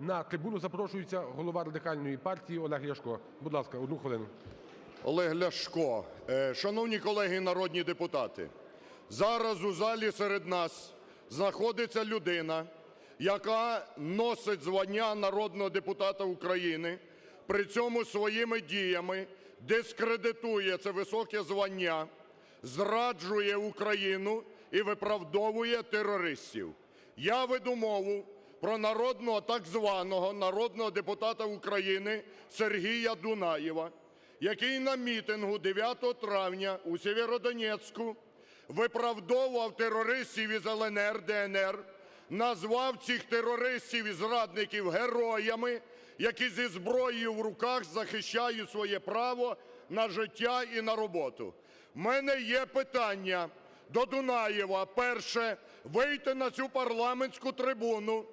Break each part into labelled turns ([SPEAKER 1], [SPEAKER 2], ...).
[SPEAKER 1] На трибуну запрошується голова Радикальної партії Олег Ляшко. Будь ласка, одну хвилину.
[SPEAKER 2] Олег Ляшко. Е, Шановні колеги народні депутати, зараз у залі серед нас знаходиться людина, яка носить звання народного депутата України, при цьому своїми діями дискредитує це високе звання, зраджує Україну і виправдовує терористів. Я веду мову про народного так званого народного депутата України Сергія Дунаєва, який на мітингу 9 травня у Сєвєродонецьку виправдовував терористів із ЛНР, ДНР, назвав цих терористів і зрадників героями, які зі зброєю в руках захищають своє право на життя і на роботу. В мене є питання до Дунаєва. Перше. Вийти на цю парламентську трибуну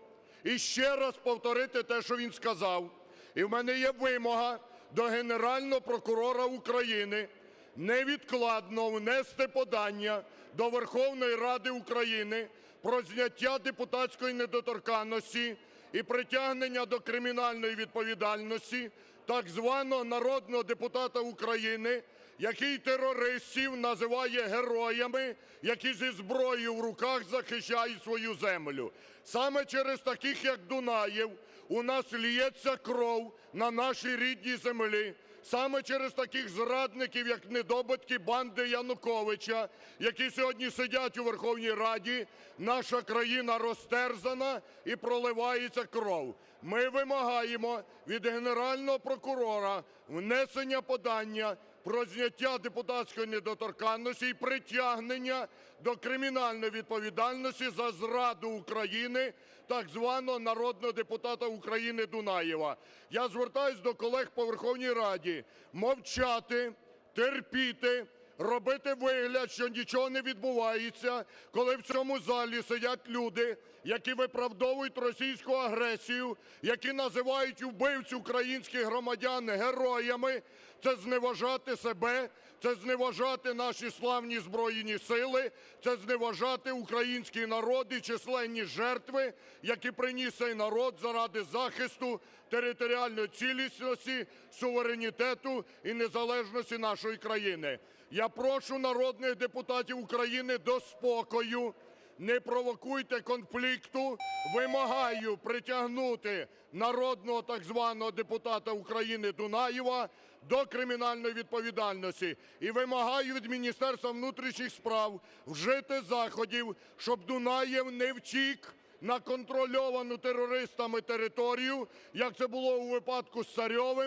[SPEAKER 2] і ще раз повторити те, що він сказав. І в мене є вимога до Генерального прокурора України невідкладно внести подання до Верховної Ради України про зняття депутатської недоторканності і притягнення до кримінальної відповідальності так званого народного депутата України, який терористів називає героями, які зі зброєю в руках захищають свою землю. Саме через таких, як Дунаєв, у нас лється кров на нашій рідній землі. Саме через таких зрадників, як недобитки банди Януковича, які сьогодні сидять у Верховній Раді, наша країна розтерзана і проливається кров. Ми вимагаємо від Генерального прокурора внесення подання про зняття депутатської недоторканності і притягнення до кримінальної відповідальності за зраду України так званого народного депутата України Дунаєва. Я звертаюсь до колег по Верховній Раді мовчати, терпіти, робити вигляд, що нічого не відбувається, коли в цьому залі сидять люди, які виправдовують російську агресію, які називають вбивць українських громадян героями. Це зневажати себе, це зневажати наші славні Збройні Сили, це зневажати український народ і численні жертви, які приніс цей народ заради захисту територіальної цілісності, суверенітету і незалежності нашої країни. Я прошу народних депутатів України до спокою. Не провокуйте конфлікту. Вимагаю притягнути народного так званого депутата України Дунаєва до кримінальної відповідальності. І вимагаю від Міністерства внутрішніх справ вжити заходів, щоб Дунаєв не втік на контрольовану терористами територію, як це було у випадку з Царьовим,